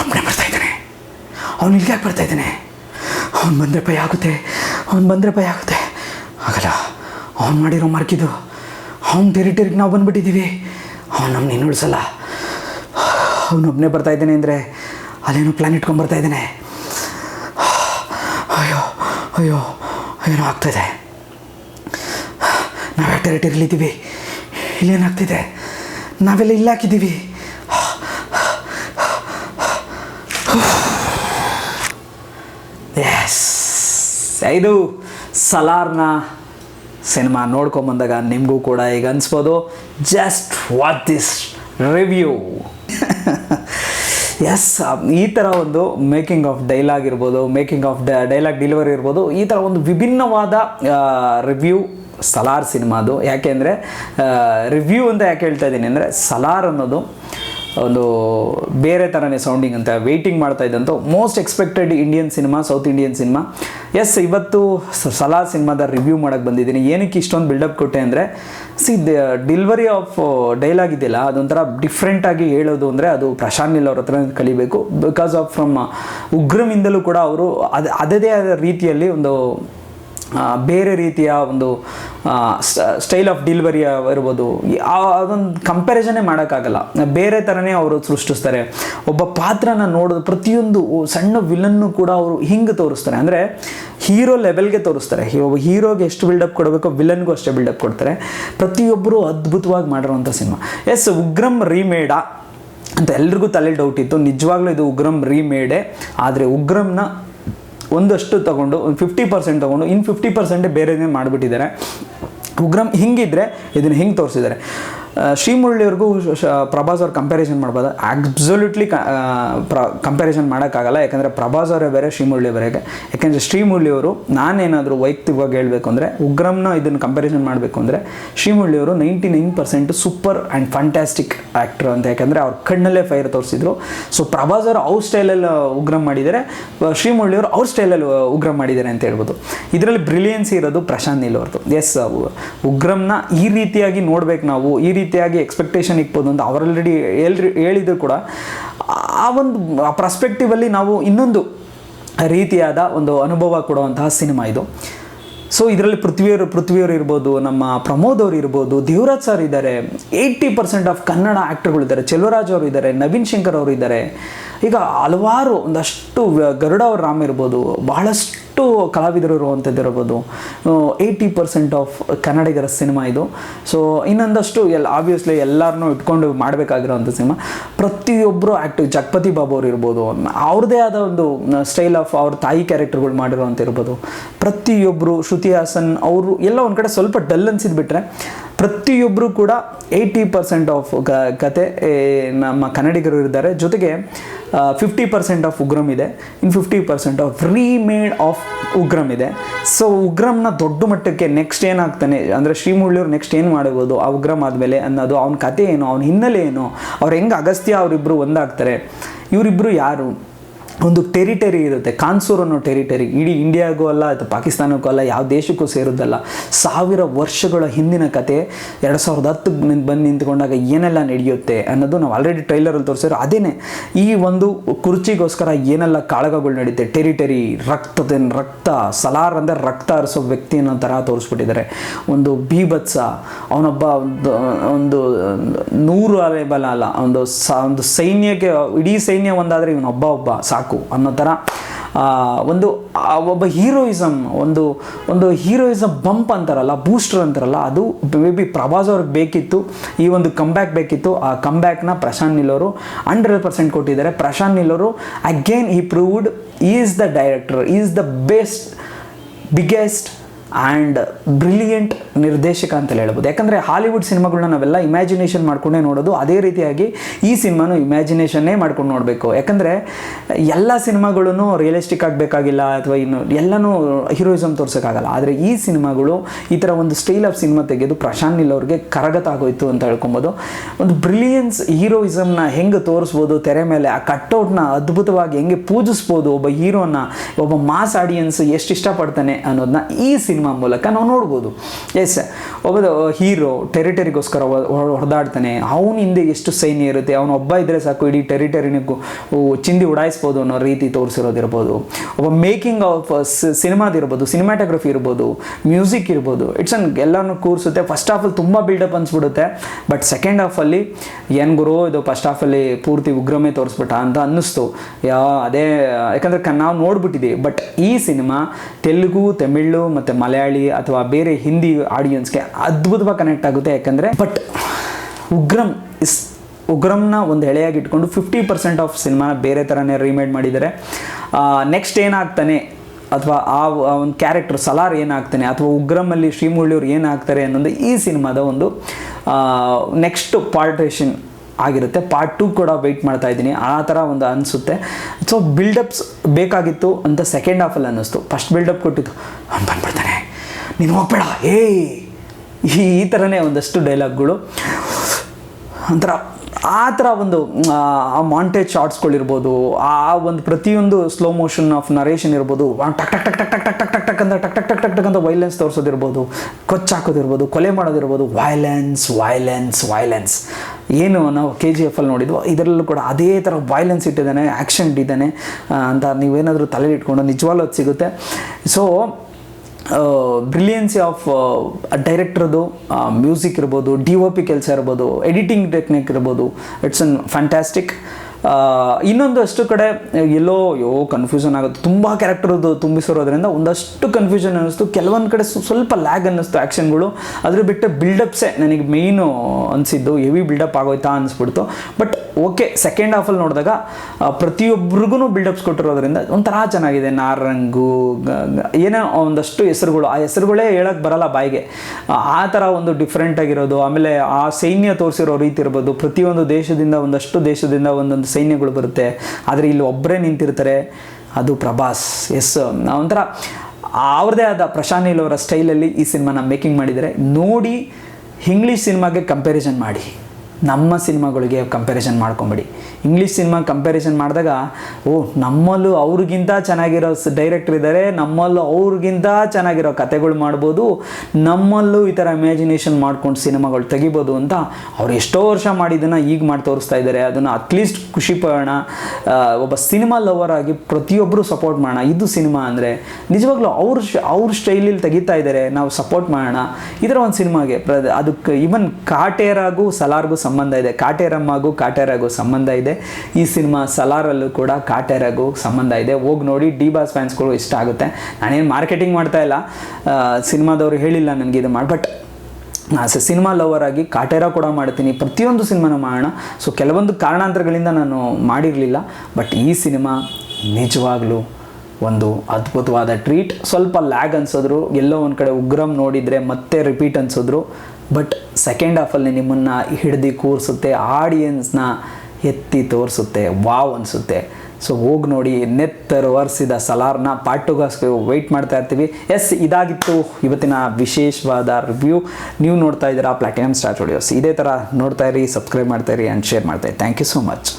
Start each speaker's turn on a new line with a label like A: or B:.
A: ಅವನೊಬ್ಬನೇ ಬರ್ತಾ ಇದ್ದಾನೆ. ಅವನು ಇಲ್ಲಿಗೆ ಯಾಕೆ ಬರ್ತಾ ಇದ್ದಾನೆ? ಅವ್ನು ಬಂದರೆ ಭಯ ಆಗುತ್ತೆ. ಅವ್ನು ಬಂದರೆ ಭಯ ಆಗುತ್ತೆ. ಆಗಲ್ಲ ಅವ್ನು ಮಾಡಿರೋ ಮಾರ್ಕಿದು ಅವ್ನ ಟೆರಿಟರಿಗೆ ನಾವು ಬಂದುಬಿಟ್ಟಿದ್ದೀವಿ. ಅವ್ನು ನಮ್ಮನ್ನ ಇನ್ನು ಉಳಿಸಲ್ಲ. ಅವನೊಬ್ಬನೇ ಬರ್ತಾ ಇದ್ದಾನೆ ಅಂದರೆ ಅಲ್ಲೇನೋ ಪ್ಲ್ಯಾನ್ ಇಟ್ಕೊಂಡು ಬರ್ತಾ ಇದ್ದಾನೆ. ಅಯ್ಯೋ ಅಯ್ಯೋ, ಏನೋ ಆಗ್ತಾಯಿದೆ ನಾವು ಯಾವ ಟೆರಿಟರಿಲಿದ್ದೀವಿ ಇಲ್ಲೇನಾಗ್ತಿದೆ? ನಾವೆಲ್ಲ ಇಲ್ಲ ಎಸ್ ಇದು ಸಲಾರ್ನ ಸಿನಿಮಾ ನೋಡ್ಕೊಂಬಂದಾಗ ನಿಮಗೂ ಕೂಡ ಈಗ ಅನಿಸ್ಬೋದು. Just what this review is ಈ ಥರ ಒಂದು ಮೇಕಿಂಗ್ ಆಫ್ ಡೈಲಾಗ್ ಇರ್ಬೋದು ಮೇಕಿಂಗ್ ಆಫ್ ಡೈಲಾಗ್ ಡೆಲಿವರಿ ಇರ್ಬೋದು, ಈ ಥರ ಒಂದು ವಿಭಿನ್ನವಾದ ರಿವ್ಯೂ ಸಲಾರ್ ಸಿನಿಮಾದು ಯಾಕೆ ಅಂದರೆ ರಿವ್ಯೂ ಅಂತ ಯಾಕೆ ಹೇಳ್ತಾ ಇದ್ದೀನಿ ಅಂದರೆ, ಸಲಾರ್ ಅನ್ನೋದು ಒಂದು ಬೇರೆ ಥರನೇ ಸೌಂಡಿಂಗ್ ಅಂತ ವೆಯ್ಟಿಂಗ್ ಮಾಡ್ತಾ ಇದ್ದಂಥ most expected Indian cinema South Indian cinema as ಇವತ್ತು ಸಲಾ ಸಿನಿಮಾದ ರಿವ್ಯೂ ಮಾಡೋಕ್ಕೆ ಬಂದಿದ್ದೀನಿ. ಏನಕ್ಕೆ ಇಷ್ಟೊಂದು ಬಿಲ್ಡಪ್ ಕೊಟ್ಟೆ ಅಂದರೆ ಸಿ ಡಿಲ್ವರಿ ಆಫ್ ಡೈಲಾಗ್ ಇದೆಯಲ್ಲ, ಅದೊಂಥರ ಡಿಫ್ರೆಂಟಾಗಿ ಹೇಳೋದು ಅಂದರೆ ಅದು ಪ್ರಶಾಂತ್ ನಿಲ್ ಅವ್ರ ಹತ್ರ ಕಲಿಬೇಕು. ಬಿಕಾಸ್ ಆಫ್ ಫ್ರಮ್ ಉಗ್ರಮಿಂದಲೂ ಕೂಡ ಅವರು ಅದು ಅದೇ ಆದ ರೀತಿಯಲ್ಲಿ ಒಂದು ಬೇರೆ ರೀತಿಯ ಒಂದು ಸ್ಟೈಲ್ ಆಫ್ ಡಿಲಿವರಿ ಇರ್ಬೋದು. ಅದೊಂದು ಕಂಪ್ಯಾರಿಸನೇ ಮಾಡೋಕ್ಕಾಗಲ್ಲ. ಬೇರೆ ಥರನೇ ಅವರು ಸೃಷ್ಟಿಸ್ತಾರೆ. ಒಬ್ಬ ಪಾತ್ರನ ನೋಡೋದು ಪ್ರತಿಯೊಂದು ಸಣ್ಣ ವಿಲನ್ನು ಕೂಡ ಅವರು ಹಿಂಗೆ ತೋರಿಸ್ತಾರೆ. ಅಂದರೆ ಹೀರೋ ಲೆವೆಲ್ಗೆ ತೋರಿಸ್ತಾರೆ. ಒಬ್ಬ ಹೀರೋಗೆ ಎಷ್ಟು ಬಿಲ್ಡಪ್ ಕೊಡಬೇಕೋ ವಿಲನ್ಗೂ ಅಷ್ಟೇ ಬಿಲ್ಡಪ್ ಕೊಡ್ತಾರೆ. ಪ್ರತಿಯೊಬ್ಬರು ಅದ್ಭುತವಾಗಿ ಮಾಡಿರೋಂಥ ಸಿನಿಮಾ ಎಸ್ ಉಗ್ರಂ ರೀಮೇಡ ಅಂತ ಎಲ್ರಿಗೂ ತಲೆ ಡೌಟ್ ಇತ್ತು. ನಿಜವಾಗ್ಲೂ ಇದು ಉಗ್ರಂ ರೀಮೇಡೆ ಆದರೆ ಉಗ್ರಂನ ಒಂದಷ್ಟು ತೊಗೊಂಡು, ಒಂದು ಫಿಫ್ಟಿ ಪರ್ಸೆಂಟ್ ತೊಗೊಂಡು ಇನ್ನು ಫಿಫ್ಟಿ ಪರ್ಸೆಂಟೇ ಬೇರೆನೇ ಮಾಡಿಬಿಟ್ಟಿದ್ದಾರೆ. ಉಗ್ರಂ ಹಿಂಗಿದ್ರೆ ಇದನ್ನು ಹಿಂಗೆ ತೋರಿಸಿದ್ದಾರೆ. ಶ್ರೀಮುರಳಿಯವ್ರಿಗೂ ಪ್ರಭಾಸ್ ಅವ್ರ ಕಂಪ್ಯಾರಿಸನ್ ಮಾಡ್ಬೋದು? ಅಬ್ಸಲ್ಯೂಟ್ಲಿ ಕಂಪ್ಯಾರಿಸನ್ ಮಾಡೋಕ್ಕಾಗಲ್ಲ, ಯಾಕಂದರೆ ಪ್ರಭಾಸ್ ಅವರೇ ಬೇರೆ ಶ್ರೀಮುರಳಿ ಬೇರೆ ಯಾಕೆಂದರೆ ಶ್ರೀಮುರಳಿ ಅವರು ನಾನೇನಾದರೂ ವೈಯಕ್ತಿಕವಾಗಿ ಹೇಳಬೇಕು ಅಂದರೆ ಉಗ್ರಮ್ನ ಇದನ್ನು ಕಂಪ್ಯಾರಿಸನ್ ಮಾಡಬೇಕು ಅಂದರೆ ಶ್ರೀಮುರಳಿ ಅವರು ninety nine percent super and fantastic actor ಅಂತ, ಯಾಕಂದರೆ ಅವ್ರ ಕಣ್ಣಲ್ಲೇ ಫೈರ್ ತೋರಿಸಿದ್ರು. ಸೊ ಪ್ರಭಾಸ್ ಅವರು ಅವ್ರ ಸ್ಟೈಲಲ್ಲಿ ಉಗ್ರಮ್ ಮಾಡಿದರೆ ಶ್ರೀಮುರಳಿ ಅವರು ಅವ್ರ ಸ್ಟೈಲಲ್ಲಿ ಉಗ್ರಮ್ ಮಾಡಿದ್ದಾರೆ ಅಂತ ಹೇಳ್ಬೋದು. ಇದರಲ್ಲಿ ಬ್ರಿಲಿಯನ್ಸಿ ಇರೋದು ಪ್ರಶಾಂತ್ ನೀಲ್ ಅವ್ರದ್ದು ಎಸ್ ಉಗ್ರಮ್ನ ಈ ರೀತಿಯಾಗಿ ನೋಡ್ಬೇಕು ನಾವು, ಈ ರೀತಿಯಾಗಿ ಎಕ್ಸ್ಪೆಕ್ಟೇಷನ್ ಇಕ್ಬೋದು ಅಂತ ಅವ್ರು ಆಲ್ರೆಡಿ ಹೇಳ್ರಿ, ಹೇಳಿದ್ರು ಕೂಡ, ಆ ಒಂದು ಪ್ರಸ್ಪೆಕ್ಟಿವಲ್ಲಿ ನಾವು ಇನ್ನೊಂದು ರೀತಿಯಾದ ಒಂದು ಅನುಭವ ಕೊಡುವಂತಹ ಸಿನಿಮಾ ಇದು. ಸೊ ಇದರಲ್ಲಿ ಪೃಥ್ವಿಯವರು ಪೃಥ್ವಿಯವರು ಇರ್ಬೋದು, ನಮ್ಮ ಪ್ರಮೋದ್ ಅವರು ಇರ್ಬೋದು, ದೇವರಾಜ್ ಸರ್ ಇದ್ದಾರೆ ಏಯ್ಟಿ ಪರ್ಸೆಂಟ್ ಆಫ್ ಕನ್ನಡ ಆ್ಯಕ್ಟರ್ಗಳು ಇದ್ದಾರೆ ಚೆಲುವರಾಜ್ ಅವರು ಇದ್ದಾರೆ, ನವೀನ್ ಶಂಕರ್ ಅವರು ಇದ್ದಾರೆ. ಈಗ ಹಲವಾರು ಒಂದಷ್ಟು ಗರುಡ ಅವ್ರ ರಾಮ್ ಇರ್ಬೋದು, ಬಹಳಷ್ಟು ಕಲಾವಿದರು ಇರುವಂಥದ್ದು ಇರ್ಬೋದು. ಏಯ್ಟಿ ಪರ್ಸೆಂಟ್ ಆಫ್ ಕನ್ನಡಿಗರ ಸಿನಿಮಾ ಇದು. ಸೊ ಇನ್ನೊಂದಷ್ಟು ಎಲ್ಲ ಆಬ್ವಿಯಸ್ಲಿ ಎಲ್ಲರನ್ನೂ ಇಟ್ಕೊಂಡು ಮಾಡಬೇಕಾಗಿರೋವಂಥ ಸಿನಿಮಾ. ಪ್ರತಿಯೊಬ್ಬರು ಆ್ಯಕ್ಟ್ ಜಗಪತಿ ಬಾಬು ಅವ್ರು ಇರ್ಬೋದು. ಅವ್ರದ್ದೇ ಆದ ಒಂದು ಸ್ಟೈಲ್ ಆಫ್ ಅವ್ರ ತಾಯಿ ಕ್ಯಾರೆಕ್ಟರ್ಗಳು ಮಾಡಿರೋವಂಥ ಇರ್ಬೋದು. ಪ್ರತಿಯೊಬ್ಬರು ಶ್ರುತಿ ಹಾಸನ್ ಅವರು, ಎಲ್ಲ ಒಂದು ಕಡೆ ಸ್ವಲ್ಪ ಡಲ್ ಅನ್ಸಿದ್ ಬಿಟ್ರೆ ಪ್ರತಿಯೊಬ್ಬರು ಕೂಡ ಏಯ್ಟಿ ಪರ್ಸೆಂಟ್ ಆಫ್ ಕತೆ ನಮ್ಮ ಕನ್ನಡಿಗರು ಇದ್ದಾರೆ. ಜೊತೆಗೆ ಫಿಫ್ಟಿ ಪರ್ಸೆಂಟ್ ಆಫ್ ಉಗ್ರಂ ಇದೆ. ಇನ್ನು fifty percent of remade of Ugramm ಇದೆ. ಸೊ ಉಗ್ರಂನ ದೊಡ್ಡ ಮಟ್ಟಕ್ಕೆ ನೆಕ್ಸ್ಟ್ ಏನಾಗ್ತಾನೆ? ಅಂದರೆ ಶ್ರೀಮುರಳಿಯವ್ರು ನೆಕ್ಸ್ಟ್ ಏನು ಮಾಡಬಹುದು ಆ ಉಗ್ರಂ ಆದಮೇಲೆ ಅನ್ನೋದು, ಅವನ ಕತೆ ಏನು? ಅವನ ಹಿನ್ನೆಲೆ ಏನು? ಅವ್ರು ಹೆಂಗೆ ಅಗಸ್ತ್ಯ ಅವರಿಬ್ಬರು ಒಂದಾಗ್ತಾರೆ? ಇವರಿಬ್ಬರು ಯಾರು? ಒಂದು ಟೆರಿಟರಿ ಇರುತ್ತೆ. ಕಾನ್ಸೂರ್ ಅನ್ನೋ ಟೆರಿಟರಿ. ಇಡೀ ಇಂಡಿಯಾಗೂ ಅಲ್ಲ, ಅಥವಾ ಪಾಕಿಸ್ತಾನಕ್ಕೂ ಅಲ್ಲ, ಯಾವ ದೇಶಕ್ಕೂ ಸೇರೋದಲ್ಲ. ಸಾವಿರ ವರ್ಷಗಳ ಹಿಂದಿನ ಕತೆ, ಎರಡು ಸಾವಿರದ ಹತ್ತು ಬಂದು ನಿಂತ್ಕೊಂಡಾಗ ಏನೆಲ್ಲ ನಡೆಯುತ್ತೆ ಅನ್ನೋದು ನಾವು ಆಲ್ರೆಡಿ ಟ್ರೈಲರಲ್ಲಿ ತೋರಿಸಿರೋ ಅದೇನೇ. ಈ ಒಂದು ಕುರ್ಚಿಗೋಸ್ಕರ ಏನೆಲ್ಲ ಕಾಳಗಗಳು ನಡೀತೆ? ಟೆರಿಟರಿ ರಕ್ತದ ರಕ್ತ, ಸಲಾರ್ ಅಂದರೆ ರಕ್ತ ಹರಿಸೋ ವ್ಯಕ್ತಿ ಅನ್ನೋ ಥರ ತೋರಿಸ್ಬಿಟ್ಟಿದ್ದಾರೆ. ಒಂದು ಬೀಭತ್ಸ ಅವನೊಬ್ಬ ಒಂದು ಒಂದು ನೂರು ಅಲೆ ಅಲ್ಲ, ಒಂದು ಸ, ಒಂದು ಸೈನ್ಯಕ್ಕೆ, ಇಡೀ ಸೈನ್ಯ ಒಂದಾದರೆ ಇವನೊಬ್ಬ ಒಬ್ಬ, ಸಾಕು. ಅನ್ನೋ ಥರ ಒಂದು ಒಬ್ಬ ಹೀರೋಯಿಸಮ್ ಒಂದು ಒಂದು ಹೀರೋಯಿಸಮ್ ಬಂಪ್ ಅಂತಾರಲ್ಲ, ಬೂಸ್ಟರ್ ಅಂತಾರಲ್ಲ, ಅದು ಮೇ ಬಿ ಪ್ರಭಾಸ್ ಅವ್ರಿಗೆ ಬೇಕಿತ್ತು, ಈ ಒಂದು ಕಂಬ್ಯಾಕ್ ಬೇಕಿತ್ತು, ಆ ಕಂಬ್ಯಾಕ್ನ ಪ್ರಶಾಂತ್ ನಿಲ್ಲೋರು ಹಂಡ್ರೆಡ್ ಪರ್ಸೆಂಟ್ ಕೊಟ್ಟಿದ್ದಾರೆ. Prashanth ನಿಲ್ಲೋರು again he proved is the director is the best biggest and brilliant ನಿರ್ದೇಶಕ ಅಂತಲೇ ಹೇಳ್ಬೋದು. ಯಾಕಂದರೆ ಹಾಲಿವುಡ್ ಸಿನಿಮಾಗಳನ್ನ ನಾವೆಲ್ಲ ಇಮ್ಯಾಜಿನೇಷನ್ ಮಾಡ್ಕೊಂಡೇ ನೋಡೋದು, ಅದೇ ರೀತಿಯಾಗಿ ಈ ಸಿನಿಮಾನು ಇಮ್ಯಾಜಿನೇಷನ್ನೇ ಮಾಡ್ಕೊಂಡು ನೋಡಬೇಕು. ಯಾಕಂದರೆ ಎಲ್ಲ ಸಿನಿಮಾಗಳೂ ರಿಯಲಿಸ್ಟಿಕ್ ಆಗಬೇಕಾಗಿಲ್ಲ ಅಥವಾ ಇನ್ನು ಎಲ್ಲನೂ ಹೀರೋಯಿಸಮ್ ತೋರ್ಸೋಕ್ಕಾಗಲ್ಲ. ಆದರೆ ಈ ಸಿನಿಮಾಗಳು ಈ ಥರ ಒಂದು ಸ್ಟೈಲ್ ಆಫ್ ಸಿನಿಮಾ ತೆಗೆದು ಪ್ರಶಾಂತ್ ನಿಲ್ ಅವ್ರಿಗೆ ಕರಗತ ಆಗೋಯ್ತು ಅಂತ ಹೇಳ್ಕೊಬೋದು. ಒಂದು ಬ್ರಿಲಿಯನ್ಸ್ ಹೀರೋಯಿಸಮ್ನ ಹೆಂಗೆ ತೋರಿಸ್ಬೋದು, ತೆರೆ ಮೇಲೆ ಆ ಕಟ್ಔಟ್ನ ಅದ್ಭುತವಾಗಿ ಹೆಂಗೆ ಪೂಜಿಸ್ಬೋದು ಒಬ್ಬ ಹೀರೋನ ಒಬ್ಬ ಮಾಸ್ ಆಡಿಯನ್ಸ್ ಎಷ್ಟು ಇಷ್ಟಪಡ್ತಾನೆ ಅನ್ನೋದನ್ನ ಈ ಸಿನಿಮಾ ಸಿನಿಮಾ ಮೂಲಕ ನಾವು ನೋಡ್ಬೋದು. ಎಸ್ ಒಬ್ಬ ಹೀರೋ ಟೆರಿಟರಿಗೋಸ್ಕರ ಹೊಡೆದಾಡ್ತಾನೆ. ಅವನ ಹಿಂದೆ ಎಷ್ಟು ಸೈನ್ಯ ಇರುತ್ತೆ, ಅವನು ಒಬ್ಬ ಇದ್ದರೆ ಸಾಕು, ಇಡೀ ಟೆರಿಟರಿನ ಚಿಂದಿ ಉಡಾಯಿಸ್ಬೋದು ಅನ್ನೋ ರೀತಿ ತೋರಿಸಿರೋದಿರ್ಬೋದು. ಒಬ್ಬ ಮೇಕಿಂಗ್ ಆಫ್ ಸಿನಿಮಾದಿರ್ಬೋದು ಸಿನಿಮಾಟೋಗ್ರಫಿ ಇರ್ಬೋದು ಮ್ಯೂಸಿಕ್ ಇರ್ಬೋದು ಇಟ್ಸ್ ಅನ್ ಎಲ್ಲನೂ ಕೂರಿಸುತ್ತೆ. ಫಸ್ಟ್ ಹಾಫಲ್ಲಿ ತುಂಬ ಬಿಲ್ಡಪ್ ಅನ್ಸ್ಬಿಡುತ್ತೆ. ಬಟ್ ಸೆಕೆಂಡ್ ಹಾಫಲ್ಲಿ ಏನು ಗುರು, ಇದು ಫಸ್ಟ್ ಹಾಫಲ್ಲಿ ಪೂರ್ತಿ ಉಗ್ರಮೇ ತೋರಿಸ್ಬಿಟ್ಟ ಅಂತ ಅನ್ನಿಸ್ತು. ಯಾ, ಅದೇ, ಯಾಕಂದರೆ ನಾವು ನೋಡ್ಬಿಟ್ಟಿದ್ದೀವಿ. ಬಟ್ ಈ ಸಿನಿಮಾ ತೆಲುಗು, ತಮಿಳು ಮತ್ತು ಅಥವಾ ಬೇರೆ ಹಿಂದಿ ಆಡಿಯನ್ಸ್ಗೆ ಅದ್ಭುತವಾಗಿ ಕನೆಕ್ಟ್ ಆಗುತ್ತೆ. ಯಾಕಂದರೆ ಬಟ್ ಉಗ್ರಂ ಇಸ್ ಉಗ್ರಂನ ಒಂದು ಎಳೆಯಾಗಿ ಇಟ್ಕೊಂಡು ಫಿಫ್ಟಿ ಪರ್ಸೆಂಟ್ ಆಫ್ ಸಿನಿಮಾನ ಬೇರೆ ಥರನೇ ರೀಮೇಡ್ ಮಾಡಿದ್ದಾರೆ. ನೆಕ್ಸ್ಟ್ ಏನಾಗ್ತಾನೆ? ಅಥವಾ ಆ ಒಂದು ಕ್ಯಾರೆಕ್ಟರ್ ಸಲಾರ್ ಏನಾಗ್ತಾನೆ? ಅಥವಾ ಉಗ್ರಮಲ್ಲಿ ಶ್ರೀಮುಳ್ಳಿಯವ್ರು ಏನಾಗ್ತಾರೆ ಅನ್ನೋದು ಈ ಸಿನಿಮಾದ ಒಂದು ನೆಕ್ಸ್ಟ್ ಪಾರ್ಟೇಷನ್ ಆಗಿರುತ್ತೆ. ಪಾರ್ಟ್ ಟು ಕೂಡ ವೆಯ್ಟ್ ಮಾಡ್ತಾ ಇದ್ದೀನಿ. ಆ ಥರ ಒಂದು ಅನಿಸುತ್ತೆ. ಸೊ ಬಿಲ್ಡಪ್ಸ್ ಬೇಕಾಗಿತ್ತು ಅಂತ ಸೆಕೆಂಡ್ ಹಾಫಲ್ಲಿ ಅನ್ನಿಸ್ತು. ಫಸ್ಟ್ ಬಿಲ್ಡಪ್ ಕೊಟ್ಟಿದ್ದು. ಅವ್ನು ಬಂದ್ಬಿಡ್ತಾನೆ. ನೀನು ಹೋಗ್ಬೇಡ. ಏಯ್! ಈ ಥರನೇ ಒಂದಷ್ಟು ಡೈಲಾಗ್ಗಳು ಒಂಥರ ಆ ಥರ ಒಂದು, ಆ ಮಾಂಟೇಜ್ ಶಾರ್ಟ್ಸ್ಗಳಿರ್ಬೋದು ಆ ಒಂದು ಪ್ರತಿಯೊಂದು ಸ್ಲೋ ಮೋಷನ್ ಆಫ್ ನರೇಷನ್ ಇರ್ಬೋದು ಟಕ್ ಟಕ್ ಟಕ್ ಟಕ್ ಟಕ್ ಟಕ್ ಟಕ್ ಟಕ್ ಟಕ್ ಅಂತ ಟಕ್ ಟಕ್ ಟಕ್ ಟಕ್ ಟಕ್ ಅಂತ ವೈಲೆನ್ಸ್ ತೋರಿಸೋದಿರ್ಬೋದು ಕೊಚ್ಚಾಕೋದಿರ್ಬೋದು ಕೊಲೆ ಮಾಡೋದಿರ್ಬೋದು ವೈಲೆನ್ಸ್ ವೈಲೆನ್ಸ್ ವೈಲೆನ್ಸ್ ಏನು ನಾವು ಕೆ ಜಿ ಎಫಲ್ಲಿ ನೋಡಿದ್ವು, ಇದರಲ್ಲೂ ಕೂಡ ಅದೇ ಥರ ವೈಲೆನ್ಸ್ ಇಟ್ಟಿದ್ದಾನೆ ಆ್ಯಕ್ಷನ್ ಇಟ್ಟಿದ್ದಾನೆ ಅಂತ ನೀವೇನಾದರೂ ತಲೆ ಇಟ್ಕೊಂಡು ನಿಜವಾಗ್ಲೂ ಅದು ಸಿಗುತ್ತೆ. ಸೊ ಬ್ರಿಲಿಯನ್ಸಿ ಆಫ್ ಡೈರೆಕ್ಟ್ರದು ಮ್ಯೂಸಿಕ್ ಇರ್ಬೋದು ಡಿ ಒ ಪಿ ಕೆಲಸ ಇರ್ಬೋದು ಎಡಿಟಿಂಗ್ ಟೆಕ್ನಿಕ್ ಇರ್ಬೋದು ಇಟ್ಸ್ ಅನ್ ಫ್ಯಾಂಟ್ಯಾಸ್ಟಿಕ್ ಇನ್ನೊಂದು ಅಷ್ಟು ಕಡೆ ಎಲ್ಲೋ, ಅಯ್ಯೋ ಕನ್ಫ್ಯೂಷನ್ ಆಗುತ್ತೆ. ತುಂಬ ಕ್ಯಾರೆಕ್ಟರ್ದು ತುಂಬಿಸಿರೋದ್ರಿಂದ ಒಂದಷ್ಟು ಕನ್ಫ್ಯೂಷನ್ ಅನ್ನಿಸ್ತು. ಕೆಲವೊಂದು ಕಡೆ ಸ್ವ- ಸ್ವಲ್ಪ ಲ್ಯಾಗ್ ಅನ್ನಿಸ್ತು ಆ್ಯಕ್ಷನ್ಗಳು ಅದ್ರ ಬಿಟ್ಟು ಬಿಲ್ಡಪ್ಸೇ ನನಗೆ ಮೇಯ್ನು ಅನಿಸಿದ್ದು. ಹೆವಿ ಬಿಲ್ಡಪ್ ಆಗೋಯ್ತಾ ಅನಿಸ್ಬಿಡ್ತು. ಬಟ್ ಓಕೆ ಸೆಕೆಂಡ್ ಹಾಫಲ್ಲಿ ನೋಡಿದಾಗ ಪ್ರತಿಯೊಬ್ಬರಿಗೂ ಬಿಲ್ಡಪ್ಸ್ ಕೊಟ್ಟಿರೋದ್ರಿಂದ ಒಂಥರ ಚೆನ್ನಾಗಿದೆ. ನಾರಂಗು ಏನೋ ಒಂದಷ್ಟು ಹೆಸರುಗಳು. ಆ ಹೆಸರುಗಳೇ ಹೇಳೋಕ್ಕೆ ಬರಲ್ಲ ಬಾಯಿಗೆ. ಆ ಥರ ಒಂದು ಡಿಫ್ರೆಂಟ್ ಆಗಿರೋದು. ಆಮೇಲೆ ಆ ಸೈನ್ಯ ತೋರಿಸಿರೋ ರೀತಿ ಇರ್ಬೋದು. ಪ್ರತಿಯೊಂದು ದೇಶದಿಂದ ಒಂದಷ್ಟು ದೇಶದಿಂದ ಒಂದೊಂದು ಸೈನ್ಯಗಳು ಬರುತ್ತೆ. ಆದರೆ ಇಲ್ಲಿ ಒಬ್ಬರೇ ನಿಂತಿರ್ತಾರೆ. ಅದು ಪ್ರಭಾಸ್. ಎಸ್ ಒಂಥರ ಅವ್ರದ್ದೇ ಆದ ಪ್ರಶಾಂತ್ ನೀಲ್ ಅವರ ಸ್ಟೈಲಲ್ಲಿ ಈ ಸಿನಿಮಾನ ಮೇಕಿಂಗ್ ಮಾಡಿದ್ದಾರೆ. ನೋಡಿ ಇಂಗ್ಲೀಷ್ ಸಿನಿಮಾಗೆ ಕಂಪ್ಯಾರಿಸನ್ ಮಾಡಿ. ನಮ್ಮ ಸಿನಿಮಾಗಳಿಗೆ ಕಂಪ್ಯಾರಿಸನ್ ಮಾಡ್ಕೊಂಬಿಡಿ. ಇಂಗ್ಲೀಷ್ ಸಿನಿಮಾ ಕಂಪ್ಯಾರಿಸನ್ ಮಾಡಿದಾಗ, ಓ, ನಮ್ಮಲ್ಲೂ ಅವ್ರಿಗಿಂತ ಚೆನ್ನಾಗಿರೋ ಡೈರೆಕ್ಟರ್ ಇದ್ದಾರೆ ನಮ್ಮಲ್ಲೂ ಅವ್ರಿಗಿಂತ ಚೆನ್ನಾಗಿರೋ ಕತೆಗಳು ಮಾಡ್ಬೋದು, ನಮ್ಮಲ್ಲೂ ಈ ಥರ ಇಮ್ಯಾಜಿನೇಷನ್ ಮಾಡ್ಕೊಂಡು ಸಿನಿಮಾಗಳು ತೆಗಿಬೋದು ಅಂತ ಅವ್ರು ಎಷ್ಟೋ ವರ್ಷ ಮಾಡಿದ್ದನ್ನು ಈಗ ಮಾಡಿ ತೋರಿಸ್ತಾ ಇದ್ದಾರೆ ಅದನ್ನು ಅಟ್ಲೀಸ್ಟ್ ಖುಷಿ ಪಡೋಣ. ಒಬ್ಬ ಸಿನಿಮಾ ಲವರ್ ಆಗಿ ಪ್ರತಿಯೊಬ್ಬರು ಸಪೋರ್ಟ್ ಮಾಡೋಣ. ಇದು ಸಿನಿಮಾ ಅಂದರೆ ನಿಜವಾಗ್ಲೂ ಅವ್ರ ಅವ್ರ ಸ್ಟೈಲಲ್ಲಿ ತೆಗಿತಾ ಇದ್ದಾರೆ ನಾವು ಸಪೋರ್ಟ್ ಮಾಡೋಣ. ಈ ಥರ ಒಂದು ಸಿನಿಮಾಗೆ ಪ್ರ, ಅದಕ್ಕೆ ಈವನ್ ಕಾಟೇರಾಗೂ, ಸಲಾರ್ಗೂ ಸಂಬಂಧ ಇದೆ. ಕಾಟೇರಮ್ಮಗೂ ಕಾಟೇರಗೂ ಸಂಬಂಧ ಇದೆ. ಈ ಸಿನಿಮಾ ಸಲಾರಲ್ಲೂ ಕೂಡ ಕಾಟೇರಗೂ ಸಂಬಂಧ ಇದೆ. ಹೋಗಿ ನೋಡಿ, ಡಿ ಬಾಸ್ ಫ್ಯಾನ್ಸ್ಗಳು ಇಷ್ಟ ಆಗುತ್ತೆ. ನಾನೇನು ಮಾರ್ಕೆಟಿಂಗ್ ಮಾಡ್ತಾ ಇಲ್ಲ. ಸಿನಿಮಾದವರು ಹೇಳಿಲ್ಲ ನನಗೆ ಇದು ಮಾಡಿ, ಬಟ್ ಸಿನಿಮಾ ಲವರ್ ಆಗಿ ಕಾಟೇರ ಕೂಡ ಮಾಡ್ತೀನಿ. ಪ್ರತಿಯೊಂದು ಸಿನಿಮಾನ ಮಾಡೋಣ. ಸೊ, ಕೆಲವೊಂದು ಕಾರಣಾಂತರಗಳಿಂದ ನಾನು ಮಾಡಿರಲಿಲ್ಲ. ಬಟ್ ಈ ಸಿನಿಮಾ ನಿಜವಾಗ್ಲೂ ಒಂದು ಅದ್ಭುತವಾದ ಟ್ರೀಟ್. ಸ್ವಲ್ಪ ಲ್ಯಾಗ್ ಅನ್ಸಿದ್ರು. ಎಲ್ಲೋ ಒಂದು ಕಡೆ ಉಗ್ರಂ ನೋಡಿದರೆ ಮತ್ತೆ ರಿಪೀಟ್ ಅನ್ಸಿದ್ರು. ಬಟ್ ಸೆಕೆಂಡ್ ಹಾಫಲ್ಲಿ ನಿಮ್ಮನ್ನು ಹಿಡ್ದು ಕೂರಿಸುತ್ತೆ ಆಡಿಯನ್ಸ್ನ ಎತ್ತಿ ತೋರಿಸುತ್ತೆ, ವಾವ್ ಅನಿಸುತ್ತೆ. ಸೊ ಹೋಗಿ ನೋಡಿ ನೆತ್ತರ್ ಒರೆಸಿದ ಸಲಾರ್ನ ಪಾರ್ಟುಗೋಸ್ಕರ ವೆಯ್ಟ್ ಮಾಡ್ತಾ ಇರ್ತೀವಿ. ಎಸ್ ಇದಾಗಿತ್ತು ಇವತ್ತಿನ ವಿಶೇಷವಾದ ರಿವ್ಯೂ ನೀವು ನೋಡ್ತಾ ಇದ್ದೀರಾ ಪ್ಲಾಟಿನಮ್ ಸ್ಟಾರ್ ಸ್ಟುಡಿಯೋಸ್ ಇದೇ ಥರ ನೋಡ್ತಾ ಇರಿ ಸಬ್ಸ್ಕ್ರೈಬ್ ಮಾಡ್ತಾ ಇರಿ ಆ್ಯಂಡ್ ಶೇರ್ ಮಾಡ್ತಾ ಥ್ಯಾಂಕ್ ಯು ಸೋ ಮಚ್